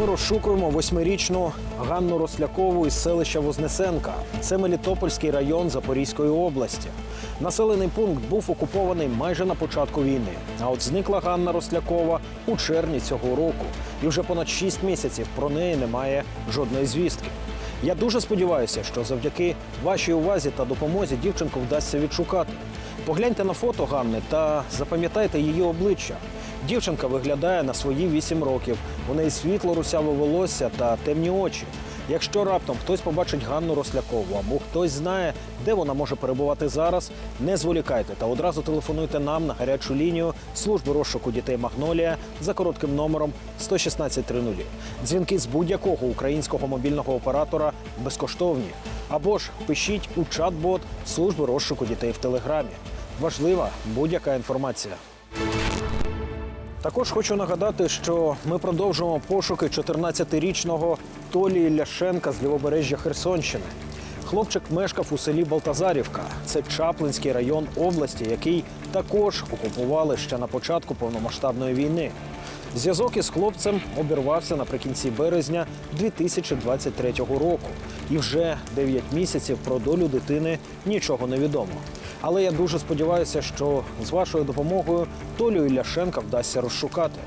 Ми розшукуємо восьмирічну Ганну Рослякову із селища Вознесенка. Це Мелітопольський район Запорізької області. Населений пункт був окупований майже на початку війни. А от зникла Ганна Рослякова у червні цього року. І вже понад шість місяців про неї немає жодної звістки. Я дуже сподіваюся, що завдяки вашій увазі та допомозі дівчинку вдасться відшукати. Погляньте на фото Ганни та запам'ятайте її обличчя. Дівчинка виглядає на свої 8 років. У неї світло русяве волосся та темні очі. Якщо раптом хтось побачить Ганну Рослякову або хтось знає, де вона може перебувати зараз, не зволікайте та одразу телефонуйте нам на гарячу лінію служби розшуку дітей Магнолія за коротким номером 11630. Дзвінки з будь-якого українського мобільного оператора безкоштовні. Або ж пишіть у чат-бот служби розшуку дітей в телеграмі. Важлива будь-яка інформація. Також хочу нагадати, що ми продовжуємо пошуки 14-річного Толії Ляшенка з лівобережжя Херсонщини. Хлопчик мешкав у селі Балтазарівка. Це Чаплинський район області, який також окупували ще на початку повномасштабної війни. Зв'язок із хлопцем обірвався наприкінці березня 2023 року. І вже 9 місяців про долю дитини нічого не відомо. Але я дуже сподіваюся, що з вашою допомогою Толю Ілляшенка вдасться розшукати.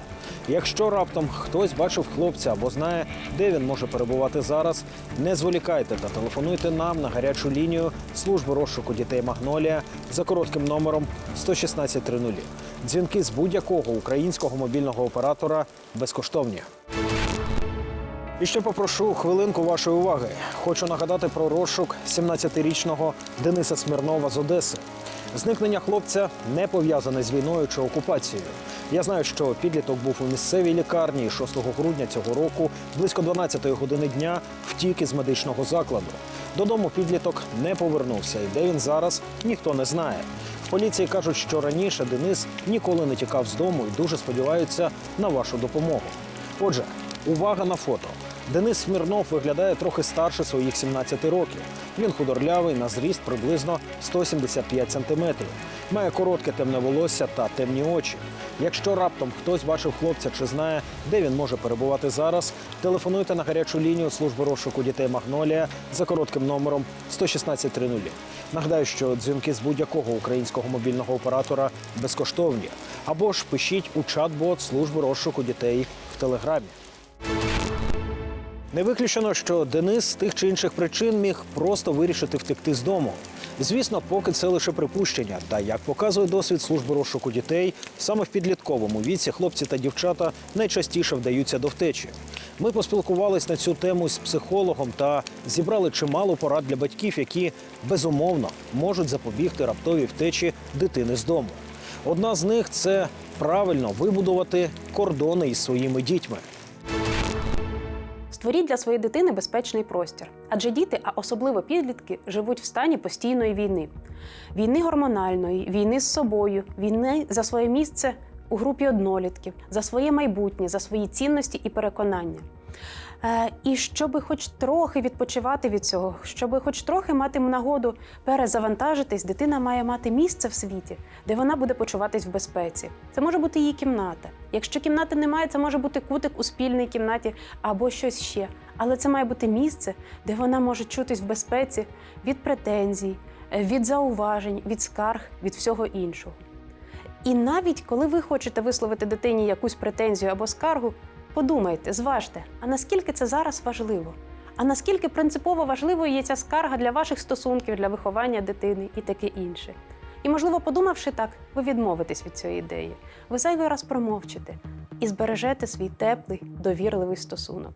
Якщо раптом хтось бачив хлопця або знає, де він може перебувати зараз, не зволікайте та телефонуйте нам на гарячу лінію служби розшуку дітей Магнолія за коротким номером 11630. Дзвінки з будь-якого українського мобільного оператора безкоштовні. І ще попрошу хвилинку вашої уваги. Хочу нагадати про розшук 17-річного Дениса Смірнова з Одеси. Зникнення хлопця не пов'язане з війною чи окупацією. Я знаю, що підліток був у місцевій лікарні і 6 грудня цього року, близько 12 години дня, втік із медичного закладу. Додому підліток не повернувся, і де він зараз ніхто не знає. В поліції кажуть, що раніше Денис ніколи не тікав з дому і дуже сподіваються на вашу допомогу. Отже, увага на фото. Денис Смірнов виглядає трохи старше своїх 17 років. Він худорлявий на зріст приблизно 175 сантиметрів. Має коротке темне волосся та темні очі. Якщо раптом хтось бачив хлопця чи знає, де він може перебувати зараз, телефонуйте на гарячу лінію служби розшуку дітей Магнолія за коротким номером 11630. Нагадаю, що дзвінки з будь-якого українського мобільного оператора безкоштовні. Або ж пишіть у чат-бот служби розшуку дітей в телеграмі. Не виключено, що Денис з тих чи інших причин міг просто вирішити втекти з дому. Звісно, поки це лише припущення. Та як показує досвід служби розшуку дітей, саме в підлітковому віці хлопці та дівчата найчастіше вдаються до втечі. Ми поспілкувались на цю тему з психологом та зібрали чимало порад для батьків, які безумовно можуть запобігти раптовій втечі дитини з дому. Одна з них це правильно вибудувати кордони із своїми дітьми. Створіть для своєї дитини безпечний простір. Адже діти, а особливо підлітки, живуть в стані постійної війни: війни гормональної, війни з собою, війни за своє місце у групі однолітків, за своє майбутнє, за свої цінності і переконання. Е, і щоб хоч трохи відпочивати від цього, щоб хоч трохи мати нагоду перезавантажитись, дитина має мати місце в світі, де вона буде почуватись в безпеці. Це може бути її кімната. Якщо кімнати немає, це може бути кутик у спільній кімнаті або щось ще. Але це має бути місце, де вона може чутись в безпеці від претензій, е, від зауважень, від скарг, від всього іншого. І навіть коли ви хочете висловити дитині якусь претензію або скаргу, подумайте, зважте, а наскільки це зараз важливо? А наскільки принципово важливою є ця скарга для ваших стосунків, для виховання дитини і таке інше. І, можливо, подумавши так, ви відмовитесь від цієї ідеї. Ви зайвий раз промовчите і збережете свій теплий, довірливий стосунок.